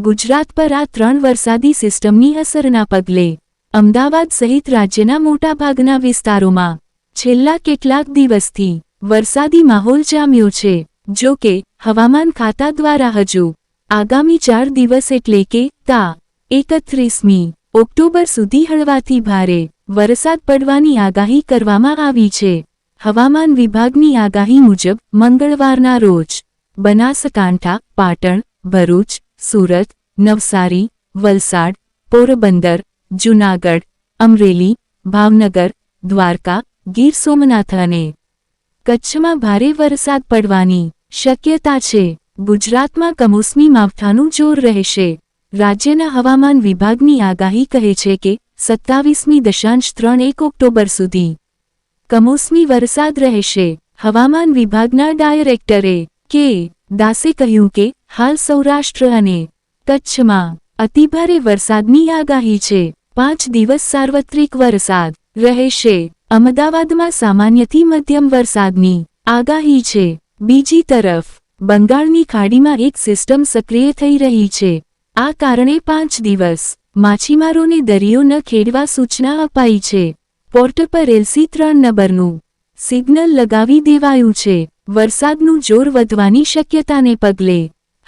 ગુજરાત પર આ ત્રણ વરસાદી સિસ્ટમની અસરના પગલે અમદાવાદ સહિત રાજ્યના મોટાભાગના વિસ્તારોમાં છેલ્લા કેટલાક દિવસથી વરસાદી માહોલ જામ્યો છે. જો કે, હવામાન ખાતા દ્વારા હજુ આગામી ચાર દિવસ એટલે કે તા એકત્રીસમી ઓક્ટોબર સુધી હળવાથી ભારે વરસાદ પડવાની આગાહી કરવામાં આવી છે. હવામાન વિભાગની આગાહી મુજબ મંગળવારના રોજ બનાસકાંઠા, પાટણ, ભરૂચ સુરત, નવસારી, વલસાડ, પોરબંદર, જૂનાગઢ, અમરેલી, ભાવનગર, દ્વારકા, ગીર સોમનાથ અને કચ્છમાં ભારે વરસાદ પડવાની શક્યતા છે. ગુજરાતમાં કમોસમી માવઠાનું જોર રહેશે. રાજ્યના હવામાન વિભાગની આગાહી કહે છે કે સત્તાવીસમી દશાંશ ત્રણ એક ઓક્ટોબર સુધી કમોસમી વરસાદ રહેશે. હવામાન વિભાગના ડાયરેક્ટરે કે દાસે કહ્યું કે હાલ સૌરાષ્ટ્ર અને કચ્છમાં અતિભારે વરસાદની આગાહી છે. પાંચ દિવસ સાર્વત્રિક વરસાદ રહેશે. અમદાવાદમાં સામાન્યથી મધ્યમ વરસાદની આગાહી છે. બીજી તરફ, બંગાળની ખાડીમાં એક સિસ્ટમ સક્રિય થઈ રહી છે. આ કારણે પાંચ દિવસ માછીમારોને દરિયો ન ખેડવા સૂચના અપાઈ છે. પોર્ટ પર એલસી ત્રણ નંબરનું સિગ્નલ લગાવી દેવાયું છે. વરસાદનું જોર વધવાની શક્યતાને પગલે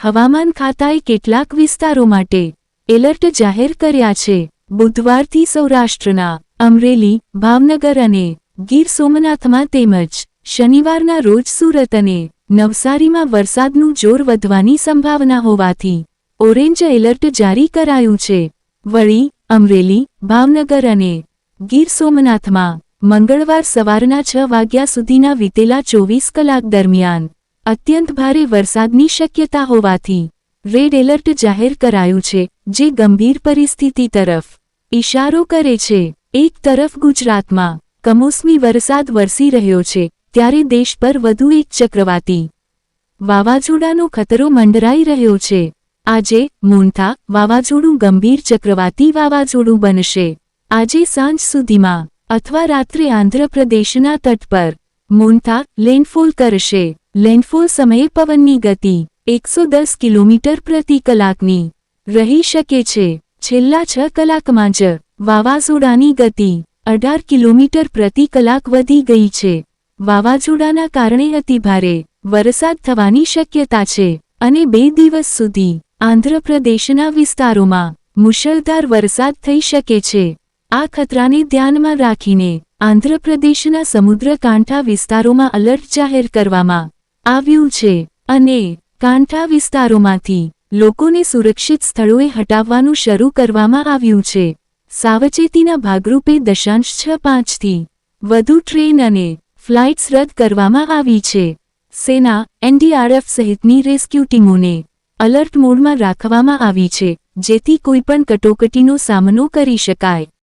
હવામાન ખાતાએ કેટલાક વિસ્તારો માટે એલર્ટ જાહેર કર્યા છે. બુધવારથી સૌરાષ્ટ્રના અમરેલી, ભાવનગર અને ગીર સોમનાથમાં તેમજ શનિવારના રોજ સુરત અને નવસારીમાં વરસાદનું જોર વધવાની સંભાવના હોવાથી ઓરેન્જ એલર્ટ જારી કરાયું છે. વળી અમરેલી, ભાવનગર અને ગીર સોમનાથમાં મંગળવાર સવારના છ વાગ્યા સુધીના વીતેલા ચોવીસ કલાક દરમિયાન અત્યંત ભારે વરસાદની શક્યતા હોવાથી રેડ એલર્ટ જાહેર કરાયું છે, જે ગંભીર પરિસ્થિતિ તરફ ઇશારો કરે છે. એક તરફ ગુજરાતમાં કમોસમી વરસાદ વરસી રહ્યો છે, ત્યારે દેશ પર વધુ એક ચક્રવાતી વાવાઝોડાનો ખતરો મંડરાઈ રહ્યો છે. આજે મૂનથા વાવાઝોડું ગંભીર ચક્રવાતી વાવાઝોડું બનશે. આજે સાંજ સુધીમાં અથવા રાત્રે આંધ્રપ્રદેશના તટ પર. મોન્થા લેન્ડફોલ કરશે. લેન્ડફોલ સમયે પવનની ગતિ, એકસો દસ કિલોમીટર પ્રતિ કલાકની. રહી શકે છે. છેલ્લા છ કલાકમાં જ. વાવાઝોડાની ગતિ, અઢાર કિલોમીટર પ્રતિ કલાક વધી ગઈ છે. વાવાઝોડાના કારણે અતિભારે વરસાદ થવાની શક્યતા છે. અને બે દિવસ સુધી આંધ્રપ્રદેશના વિસ્તારોમાં મુશળધાર વરસાદ થઈ શકે છે. આ ખતરાને ધ્યાનમાં રાખીને આંધ્રપ્રદેશના સમુદ્ર કાંઠા વિસ્તારોમાં અલર્ટ જાહેર કરવામાં આવ્યું છે અને કાંઠા વિસ્તારોમાંથી લોકોને સુરક્ષિત સ્થળોએ હટાવવાનું શરૂ કરવામાં આવ્યું છે. સાવચેતીના ભાગરૂપે દશાંશ છ પાંચથી વધુ ટ્રેન અને ફ્લાઇટ્સ રદ કરવામાં આવી છે. સેના, એનડીઆરએફ સહિતની રેસ્ક્યુ ટીમોને અલર્ટ મોડમાં રાખવામાં આવી છે, જેથી કોઈપણ કટોકટીનો સામનો કરી શકાય.